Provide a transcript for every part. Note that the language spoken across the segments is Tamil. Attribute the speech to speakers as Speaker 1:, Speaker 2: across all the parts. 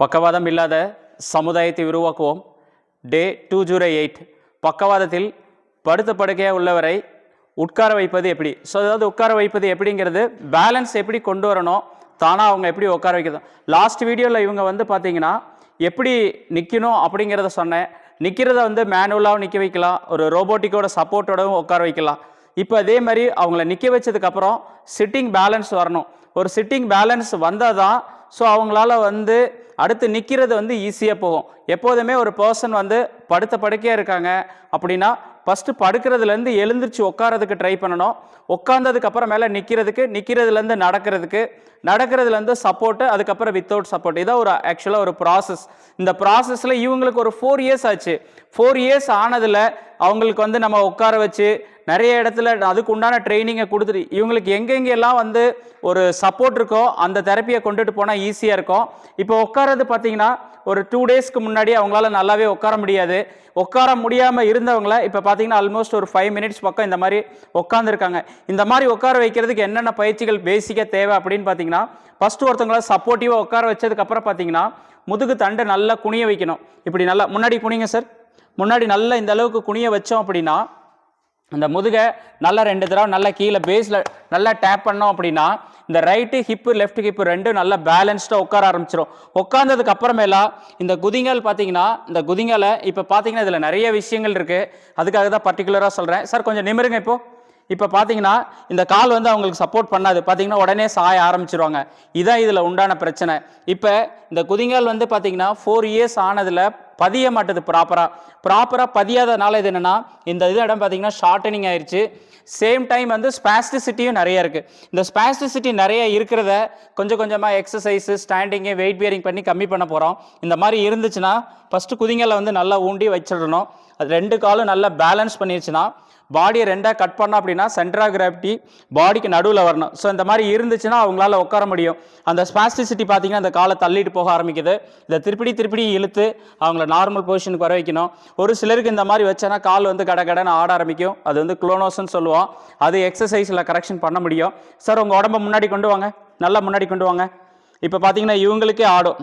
Speaker 1: பக்கவாதம் இல்லாத சமுதாயத்தை உருவாக்குவோம். டே டூ ஜீரோ எயிட் பக்கவாதத்தில் படுத்த படுக்கையாக உள்ளவரை உட்கார வைப்பது எப்படி? ஸோ அதாவது உட்கார வைப்பது எப்படிங்கிறது பேலன்ஸ் எப்படி கொண்டு வரணும்? தானாக அவங்க எப்படி உட்கார வைக்கிறது? லாஸ்ட் வீடியோவில் இவங்க வந்து பார்த்தீங்கன்னா எப்படி நிற்கணும் அப்படிங்கிறத சொன்னேன். நிற்கிறத வந்து மேனுவலாகவும் நிற்க வைக்கலாம். ஒரு ரோபோட்டிக்கோட சப்போர்ட்டோடவும் உட்கார வைக்கலாம். இப்போ அதே மாதிரி அவங்கள நிற்க வச்சதுக்கப்புறம் சிட்டிங் பேலன்ஸ் வரணும். ஒரு சிட்டிங் பேலன்ஸ் வந்தால் தான் ஸோ அவங்களால வந்து அடுத்து நிற்கிறது வந்து ஈஸியாக போகும். எப்போதுமே ஒரு பர்சன் வந்து படுத்த படுக்கையாக இருக்காங்க அப்படின்னா ஃபஸ்ட்டு படுக்கிறதுலேருந்து எழுந்திரிச்சு உட்காரதுக்கு ட்ரை பண்ணணும். உட்காந்ததுக்கு அப்புறமேல மேலே நிற்கிறதுக்கு நிற்கிறதுலேருந்து நடக்கிறதுக்கு நடக்கிறதுலேருந்து சப்போர்ட்டு அதுக்கப்புறம் வித்தவுட் சப்போர்ட் இதான் ஒரு ஆக்சுவலாக ஒரு ப்ராசஸ் இந்த ப்ராசஸில் இவங்களுக்கு ஒரு ஃபோர் இயர்ஸ் ஆச்சு. ஃபோர் இயர்ஸ் ஆனதில் அவங்களுக்கு வந்து நம்ம உட்கார வச்சு நிறைய இடத்துல அதுக்கு உண்டான ட்ரைனிங்கை கொடுத்துட்டு இவங்களுக்கு எங்கெங்கெல்லாம் வந்து ஒரு சப்போர்ட் இருக்கோ அந்த தெரப்பியை கொண்டுட்டு போனால் ஈஸியாக இருக்கும். இப்போ உட்காரது பார்த்தீங்கன்னா ஒரு டூ டேஸ்க்கு முன்னாடி அவங்களால நல்லாவே உட்கார முடியாது. உட்கார முடியாமல் இருந்தவங்கள இப்போ பார்த்தீங்கன்னா ஆல்மோஸ்ட் ஒரு ஃபைவ் மினிட்ஸ் பக்கம் இந்த மாதிரி உட்காந்துருக்காங்க இந்த மாதிரி உட்கார வைக்கிறதுக்கு என்னென்ன பயிற்சிகள் பேசிக்காக தேவை அப்படின்னு பார்த்தீங்கன்னா ஃபஸ்ட்டு ஒருத்தவங்கள சப்போர்ட்டிவாக உட்கார வச்சதுக்கப்புறம் பார்த்தீங்கன்னா முதுகு தண்டை நல்லா குனிய வைக்கணும். இப்படி நல்லா முன்னாடி குனிங்க சார் முன்னாடி நல்லா இந்த அளவுக்கு குனிய வச்சோம் அப்படின்னா அந்த முதுகை நல்லா ரெண்டு தடவை நல்லா கீழே பேஸில் நல்லா டேப் பண்ணோம் அப்படின்னா இந்த ரைட்டு ஹிப்பு லெஃப்ட் ஹிப்பு ரெண்டும் நல்லா பேலன்ஸ்டாக உட்கார ஆரம்பிச்சிடும் உட்காந்ததுக்கு அப்புறமேலா இந்த குதிங்கால் பார்த்தீங்கன்னா இந்த குதிங்கலை இப்போ பார்த்தீங்கன்னா இதில் நிறைய விஷயங்கள் இருக்குது அதுக்காக தான் பர்டிகுலராக சொல்கிறேன் சார் கொஞ்சம் நிமிருங்க இப்போது இப்போ பார்த்தீங்கன்னா இந்த கால் வந்து அவங்களுக்கு சப்போர்ட் பண்ணாது. பார்த்தீங்கன்னா உடனே சாய ஆரம்பிச்சிருவாங்க. இதான் இதில் உண்டான பிரச்சனை. இப்போ இந்த குதிங்கால் வந்து பார்த்தீங்கன்னா ஃபோர் இயர்ஸ் ஆனதில் பதிய மாட்டது ப்ராப்பராக ப்ராப்பராக பதியாதனால இது என்னென்னா இந்த இது இடம் பார்த்தீங்கன்னா ஷார்டனிங் ஆயிடுச்சு சேம் டைம் வந்து ஸ்பாஸ்டிசிட்டியும் நிறைய இருக்குது இந்த ஸ்பாஸ்டிசிட்டி நிறைய இருக்கிறத கொஞ்சம் கொஞ்சமாக எக்ஸசைஸு ஸ்டாண்டிங்கு வெயிட் பியரிங் பண்ணி கம்மி பண்ண போகிறோம் இந்த மாதிரி இருந்துச்சுன்னா ஃபஸ்ட்டு குதிங்களை வந்து நல்லா ஊண்டி வச்சிடணும். அது ரெண்டு காலும் நல்லா பேலன்ஸ் பண்ணிருச்சுன்னா பாடியை ரெண்டாக கட் பண்ணோம் அப்படின்னா சென்ட்ரா கிராவிட்டி பாடிக்கு நடுவில் வரணும். ஸோ இந்த மாதிரி இருந்துச்சுன்னா அவங்களால உட்கார முடியும். அந்த ஸ்பாஸ்டிசிட்டி பார்த்தீங்கன்னா அந்த காலை தள்ளிட்டு போக ஆரம்பிக்குது. இதை திருப்பி திருப்பி இழுத்து அவங்கள நார்மல் பொசிஷனுக்கு வர வைக்கணும். ஒரு சிலருக்கு இந்த மாதிரி வச்சேன்னா கால் வந்து கட கடன்னு ஆட ஆரம்பிக்கும். அது வந்து குளோனோஸ்ன்னு சொல்லுவோம். அது எக்ஸசைஸில் கரெக்ஷன் பண்ண முடியும். சார் உங்கள் உடம்ப முன்னாடி கொண்டு வாங்க. நல்லா முன்னாடி கொண்டு வாங்க. இப்போ பார்த்தீங்கன்னா இவங்களுக்கே ஆடும்.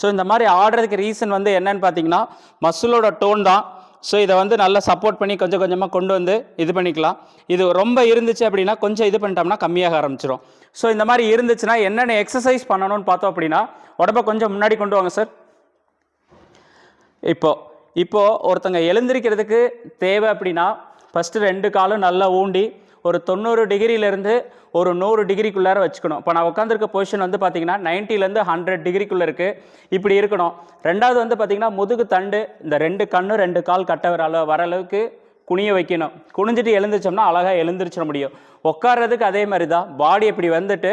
Speaker 1: ஸோ இந்த மாதிரி ஆடுறதுக்கு ரீசன் வந்து என்னன்னு பார்த்தீங்கன்னா மசிலோட டோன் தான். ஸோ இதை வந்து நல்லா சப்போர்ட் பண்ணி கொஞ்சம் கொஞ்சமாக கொண்டு வந்து இது பண்ணிக்கலாம். இது ரொம்ப இருந்துச்சு அப்படின்னா கொஞ்சம் இது பண்ணிட்டோம்னா கம்மியாக ஆரம்பிச்சிடும் ஸோ இந்த மாதிரி இருந்துச்சுன்னா என்னென்ன எக்ஸசைஸ் பண்ணணும்னு பார்த்தோம் அப்படின்னா உடம்ப கொஞ்சம் முன்னாடி கொண்டு வாங்க சார் இப்போது இப்போது ஒருத்தங்க எழுந்திருக்கிறதுக்கு தேவை அப்படின்னா ஃபஸ்ட்டு ரெண்டு காலும் நல்லா ஊண்டி ஒரு தொண்ணூறு டிகிரியிலேருந்து ஒரு நூறு டிகிரிக்குள்ளார வச்சுக்கணும். இப்போ நான் உட்காந்துருக்க பொசிஷன் வந்து பார்த்தீங்கன்னா நைன்ட்டிலேருந்து ஹண்ட்ரட் டிகிரிக்குள்ளே இருக்குது இப்படி இருக்கணும். ரெண்டாவது வந்து பார்த்தீங்கன்னா முதுகு தண்டு இந்த ரெண்டு கண்ணு ரெண்டு கால் கட்ட வர அளவு வர அளவுக்கு குனிய வைக்கணும். குனிஞ்சிட்டு எழுந்திரிச்சோம்னா அழகாக எழுந்திரிச்சிட முடியும். உட்கார்றதுக்கு அதே மாதிரி தான் பாடி இப்படி வந்துட்டு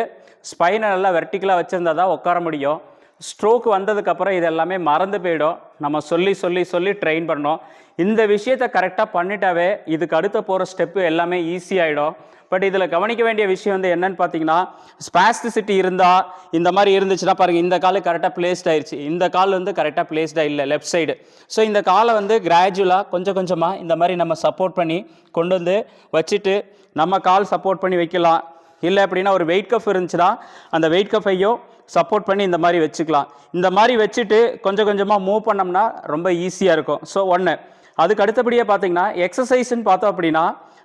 Speaker 1: ஸ்பைனை நல்லா வெர்டிக்கலாக வச்சுருந்தா தான் உட்கார முடியும். ஸ்ட்ரோக் வந்ததுக்கப்புறம் இது எல்லாமே மறந்து போயிடும். நம்ம சொல்லி சொல்லி சொல்லி ட்ரெயின் பண்ணோம். இந்த விஷயத்தை கரெக்டாக பண்ணிட்டாவே இதுக்கு அடுத்த போகிற ஸ்டெப்பு எல்லாமே ஈஸி ஆகிடும் பட் இதில் கவனிக்க வேண்டிய விஷயம் வந்து என்னன்னு பார்த்தீங்கன்னா ஸ்பாஸ்டிசிட்டி இருந்தால் இந்த மாதிரி இருந்துச்சுன்னா பாருங்கள் இந்த கால் கரெக்டாக பிளேஸ்ட் ஆயிடுச்சு இந்த கால் வந்து கரெக்டாக பிளேஸ்டாக இல்லை லெஃப்ட் சைடு ஸோ இந்த காலை வந்து கிராஜுவலாக கொஞ்சம் கொஞ்சமாக இந்த மாதிரி நம்ம சப்போர்ட் பண்ணி கொண்டு வந்து வச்சுட்டு நம்ம கால் சப்போர்ட் பண்ணி வைக்கலாம். இல்லை அப்படின்னா ஒரு வெயிட் கஃப் இருந்துச்சுன்னா அந்த வெயிட் கஃபையும் சப்போர்ட் பண்ணி இந்த மாதிரி வச்சுக்கலாம். இந்த மாதிரி வச்சுட்டு கொஞ்சம் கொஞ்சமாக மூவ் பண்ணோம்னா ரொம்ப ஈஸியாக இருக்கும். ஸோ ஒன்று அதுக்கு அடுத்தபடியாக பார்த்தீங்கன்னா எக்ஸசைஸ்ன்னு பார்த்தோம் அப்படின்னா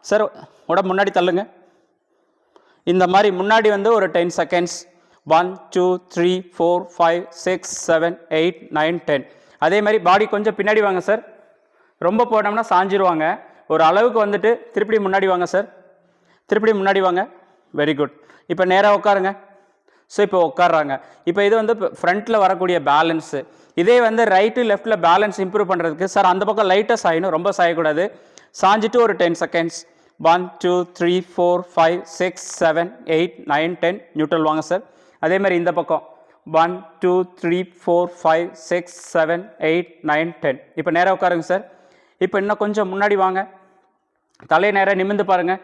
Speaker 1: சார் உடம்பு முன்னாடி தள்ளுங்க. இந்த மாதிரி முன்னாடி வந்து ஒரு ten seconds one two three four five six seven eight nine ten அதே மாதிரி பாடி கொஞ்சம் பின்னாடி வாங்க சார் ரொம்ப போனோம்னா சாஞ்சிருவாங்க. ஒரு அளவுக்கு வந்துட்டு திருப்பி முன்னாடி வாங்க சார் திருப்பி முன்னாடி வாங்க. வெரி குட் இப்போ நேராக உட்காருங்க. ஸோ இப்போ உட்காடுறாங்க இப்போ இது வந்து ஃப்ரண்ட்டில் வரக்கூடிய பேலன்ஸு இதே வந்து ரைட்டு லெஃப்ட்டில் பேலன்ஸ் இம்ப்ரூவ் பண்ணுறதுக்கு சார் அந்த பக்கம் லைட்டாக சாயணும் ரொம்ப சாயக்கூடாது. சாஞ்சிட்டு ஒரு ten seconds one two three four five six seven eight nine ten neutral வாங்க சார் அதே மாதிரி இந்த பக்கம். One two three four five six seven eight nine ten இப்போ நேராக உட்காருங்க சார் இப்போ இன்னும் கொஞ்சம் முன்னாடி வாங்க. தலையை நேராக நிமிர்ந்து பாருங்கள்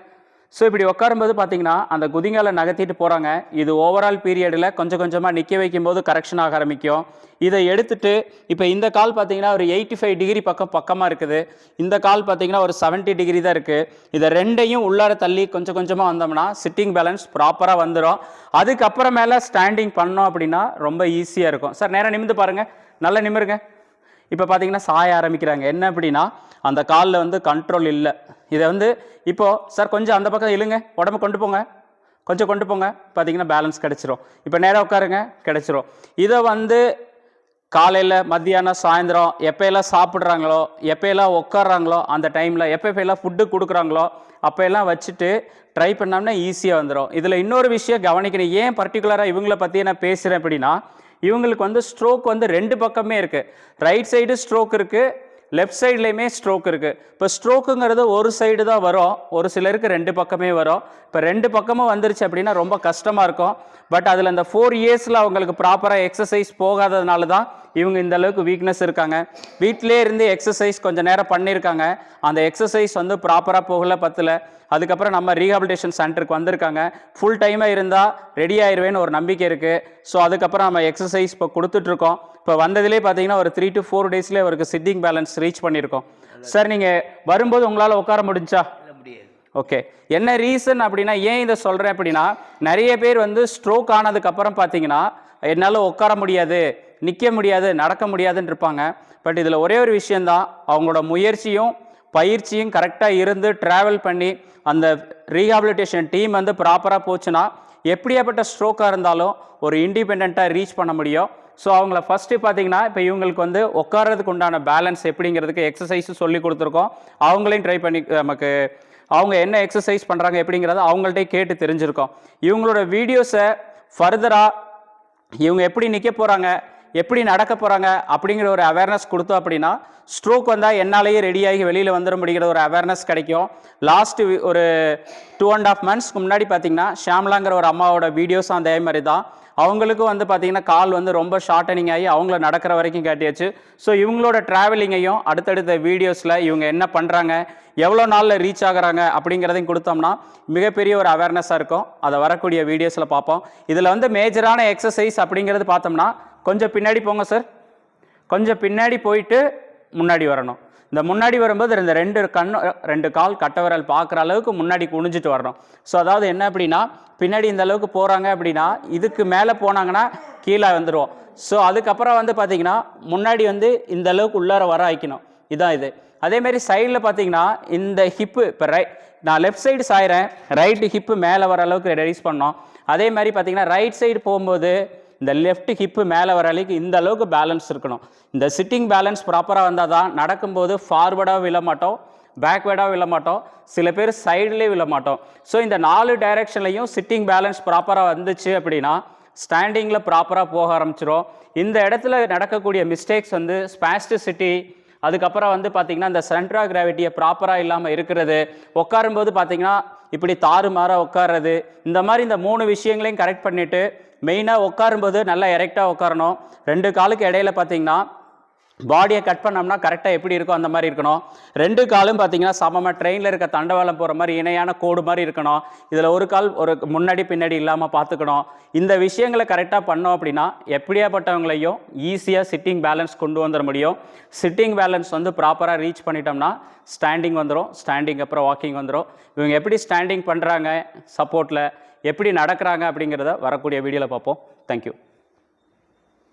Speaker 1: ஸோ இப்படி உட்காரும்போது பார்த்தீங்கன்னா அந்த குதிங்காலை நகர்த்திட்டு போகிறாங்க இது ஓவரால் பீரியடில் கொஞ்சம் கொஞ்சமாக நிற்க வைக்கும்போது கரெக்ஷன் ஆக ஆரம்பிக்கும். இதை எடுத்துட்டு இப்போ இந்த கால் பார்த்தீங்கன்னா ஒரு எயிட்டி ஃபைவ் டிகிரி பக்கம் பக்கமாக இருக்குது. இந்த கால் பார்த்தீங்கன்னா ஒரு 70 டிகிரி தான் இருக்குது இதை ரெண்டையும் உள்ளார தள்ளி கொஞ்சம் கொஞ்சமாக வந்தோம்னா சிட்டிங் பேலன்ஸ் ப்ராப்பராக வந்துடும் அதுக்கப்புறமேல ஸ்டாண்டிங் பண்ணோம் அப்படின்னா ரொம்ப ஈஸியாக இருக்கும். சார் நேராக நிமிந்து பாருங்கள் நல்லா நிமிருங்க. இப்போ பார்த்தீங்கன்னா சாய ஆரம்பிக்கிறாங்க. என்ன அப்படின்னா அந்த காலில் வந்து கண்ட்ரோல் இல்லை. இதை வந்து இப்போது சார் கொஞ்சம் அந்த பக்கம் இழுங்க. உடம்பு கொண்டு போங்க. கொஞ்சம் கொண்டு போங்க. பார்த்தீங்கன்னா பேலன்ஸ் கிடச்சிரும். இப்போ நேராக உட்காருங்க. கிடச்சிரும். இதை வந்து காலையில் மத்தியானம் சாயந்தரம் எப்போயெல்லாம் சாப்பிட்றாங்களோ எப்போயெல்லாம் உட்காடுறாங்களோ அந்த டைமில் எப்போ எப்போயெல்லாம் ஃபுட்டு கொடுக்குறாங்களோ அப்போயெல்லாம் வச்சுட்டு ட்ரை பண்ணோம்னா ஈஸியாக வந்துடும் இதில் இன்னொரு விஷயம் கவனிக்கணும். ஏன் பர்டிகுலராக இவங்கள பற்றி நான் பேசுகிறேன் அப்படின்னா இவங்களுக்கு வந்து ஸ்ட்ரோக் வந்து ரெண்டு பக்கமே இருக்குது ரைட் சைடு ஸ்ட்ரோக் இருக்குது லெஃப்ட் சைட்லேயுமே ஸ்ட்ரோக் இருக்குது இப்போ ஸ்ட்ரோக்குங்கிறது ஒரு சைடு தான் வரும். ஒரு சிலருக்கு ரெண்டு பக்கமே வரும். இப்போ ரெண்டு பக்கமும் வந்துருச்சு அப்படின்னா ரொம்ப கஷ்டமாக இருக்கும். பட் அதில் இந்த ஃபோர் இயர்ஸில் அவங்களுக்கு ப்ராப்பராக எக்ஸசைஸ் போகாததுனால தான் இவங்க இந்த அளவுக்கு வீக்னஸ் இருக்காங்க. வீட்டிலே இருந்து எக்ஸசைஸ் கொஞ்சம் நேரம் பண்ணியிருக்காங்க அந்த எக்ஸசைஸ் வந்து ப்ராப்பராக போகல பத்தில். அதுக்கப்புறம் நம்ம ரீஹாபிலிட்டேஷன் சென்டருக்கு வந்திருக்காங்க. ஃபுல் டைமாக இருந்தால் ரெடி ஆயிடுவேன்னு ஒரு நம்பிக்கை இருக்குது ஸோ அதுக்கப்புறம் நம்ம எக்ஸசைஸ் இப்போ கொடுத்துட்ருக்கோம் இப்போ வந்ததிலே பார்த்தீங்கன்னா ஒரு த்ரீ டு ஃபோர் டேஸ்லேயே அவருக்கு சிட்டிங் பேலன்ஸ் ரீச் பண்ணியிருக்கோம் சார் நீங்கள் வரும்போது உங்களால் உட்கார முடிஞ்சா? ஓகே என்ன ரீசன் அப்படின்னா ஏன் இதை சொல்கிறேன் அப்படின்னா நிறைய பேர் வந்து ஸ்ட்ரோக் ஆனதுக்கப்புறம் பார்த்தீங்கன்னா என்னால் உட்கார முடியாது நிற்க முடியாது நடக்க முடியாதுன்னு இருப்பாங்க. பட் இதில் ஒரே ஒரு விஷயந்தான் அவங்களோட முயற்சியும் பயிற்சியும் கரெக்டாக இருந்து ட்ராவல் பண்ணி அந்த ரீஹாபிலிட்டேஷன் டீம் வந்து ப்ராப்பராக போச்சுன்னா எப்படியாப்பட்ட ஸ்ட்ரோக்காக இருந்தாலும் ஒரு இண்டிபெண்ட்டாக ரீச் பண்ண முடியும். ஸோ அவங்கள ஃபஸ்ட்டு பார்த்தீங்கன்னா இப்போ இவங்களுக்கு வந்து உட்கார்றதுக்கு உண்டான பேலன்ஸ் எப்படிங்கிறதுக்கு எக்ஸசைஸும் சொல்லி கொடுத்துருக்கோம். அவங்களையும் ட்ரை பண்ணி நமக்கு அவங்க என்ன எக்ஸசைஸ் பண்ணுறாங்க எப்படிங்கிறத அவங்கள்ட்டே கேட்டு தெரிஞ்சிருக்கோம். இவங்களோட வீடியோஸை ஃபர்தராக இவங்க எப்படி நிற்க போகிறாங்க எப்படி நடக்க போகிறாங்க அப்படிங்கிற ஒரு அவேர்னஸ் கொடுத்தோம் அப்படின்னா ஸ்ட்ரோக் வந்தால் என்னாலேயே ரெடியாகி வெளியில் வந்துட முடிகிற ஒரு அவேர்னஸ் கிடைக்கும். லாஸ்ட்டு ஒரு டூ அண்ட் ஆஃப் மந்த்ஸ்க்கு முன்னாடி பார்த்தீங்கன்னா ஷாம்லாங்கிற ஒரு அம்மாவோட வீடியோஸும் அதே மாதிரி தான். அவங்களுக்கும் வந்து பார்த்தீங்கன்னா கால் வந்து ரொம்ப ஷார்ட்டனிங் ஆகி அவங்கள நடக்கிற வரைக்கும் காட்டியாச்சு. ஸோ இவங்களோட ட்ராவலிங்கையும் அடுத்தடுத்த வீடியோஸில் இவங்க என்ன பண்ணுறாங்க எவ்வளோ நாளில் ரீச் ஆகுறாங்க அப்படிங்கிறதையும் கொடுத்தோம்னா மிகப்பெரிய ஒரு அவேர்னஸாக இருக்கும். அதை வரக்கூடிய வீடியோஸில் பார்ப்போம். இதில் வந்து மேஜரான எக்ஸசைஸ் அப்படிங்கிறது பார்த்தோம்னா கொஞ்சம் பின்னாடி போங்க சார் கொஞ்சம் பின்னாடி போயிட்டு முன்னாடி வரணும். இந்த முன்னாடி வரும்போது இந்த ரெண்டு கண் ரெண்டு கால் கட்டவரல் பார்க்குற அளவுக்கு முன்னாடி குனிஞ்சிட்டு வரணும். ஸோ அதாவது என்ன அப்படின்னா பின்னாடி இந்த அளவுக்கு போகிறாங்க அப்படின்னா இதுக்கு மேலே போனாங்கன்னா கீழே வந்துடுவோம் ஸோ அதுக்கப்புறம் வந்து பார்த்திங்கன்னா முன்னாடி வந்து இந்த அளவுக்கு உள்ளார வர வைக்கணும். இதான் இது. அதேமாரி சைடில் பார்த்தீங்கன்னா இந்த ஹிப்பு இப்போ ரைட் நான் லெஃப்ட் சைடு சாயிறேன். ரைட்டு ஹிப்பு மேலே வர அளவுக்கு ரெடியூஸ் பண்ணோம். அதே மாதிரி பார்த்தீங்கன்னா ரைட் சைடு போகும்போது இந்த லெஃப்ட் ஹிப்பு மேலே வர அளவுக்கு இந்த அளவுக்கு பேலன்ஸ் இருக்கணும். இந்த சிட்டிங் பேலன்ஸ் ப்ராப்பராக வந்தால் தான் நடக்கும்போது ஃபார்வர்டாக விழ மாட்டோம் பேக்வேர்டாக விழ மாட்டோம் சில பேர் சைட்லேயே விழ மாட்டோம். ஸோ இந்த நாலு டைரெக்ஷன்லையும் சிட்டிங் பேலன்ஸ் ப்ராப்பராக வந்துச்சு அப்படின்னா ஸ்டாண்டிங்கில் ப்ராப்பராக போக ஆரம்பிச்சிடும் இந்த இடத்துல நடக்கக்கூடிய மிஸ்டேக்ஸ் வந்து ஸ்பாஸ்டிசிட்டி அதுக்கப்புறம் வந்து பார்த்திங்கன்னா இந்த சென்ட்ரா கிராவிட்டியை ப்ராப்பராக இல்லாமல் இருக்கிறது. உட்காரும்போது பார்த்திங்கன்னா இப்படி தாறுமாறாக உட்கார்றது. இந்த மாதிரி இந்த மூணு விஷயங்களையும் கரெக்ட் பண்ணிவிட்டு மெயினாக உட்காரும்போது நல்லா எரெக்டாக உட்காரணும். ரெண்டு காலுக்கு இடையில பார்த்தீங்கன்னா பாடியை கட் பண்ணோம்னா கரெக்டாக எப்படி இருக்கும் அந்த மாதிரி இருக்கணும். ரெண்டு காலும் பார்த்தீங்கன்னா சமமாக ட்ரெயினில் இருக்க தண்டவாளம் போகிற மாதிரி இணையான கோடு மாதிரி இருக்கணும். இதில் ஒரு கால் ஒரு முன்னாடி பின்னாடி இல்லாமல் பார்த்துக்கணும். இந்த விஷயங்களை கரெக்டாக பண்ணோம் அப்படின்னா எப்படியாப்பட்டவங்களையும் ஈஸியாக சிட்டிங் பேலன்ஸ் கொண்டு வந்துட முடியும். சிட்டிங் பேலன்ஸ் வந்து ப்ராப்பராக ரீச் பண்ணிட்டோம்னா ஸ்டாண்டிங் வந்துடும் ஸ்டாண்டிங் அப்புறம் வாக்கிங் வந்துடும் இவங்க எப்படி ஸ்டாண்டிங் பண்ணுறாங்க சப்போர்ட்டில் எப்படி நடக்கிறாங்க அப்படிங்கிறத வரக்கூடிய வீடியோவில் பார்ப்போம். தேங்க்யூ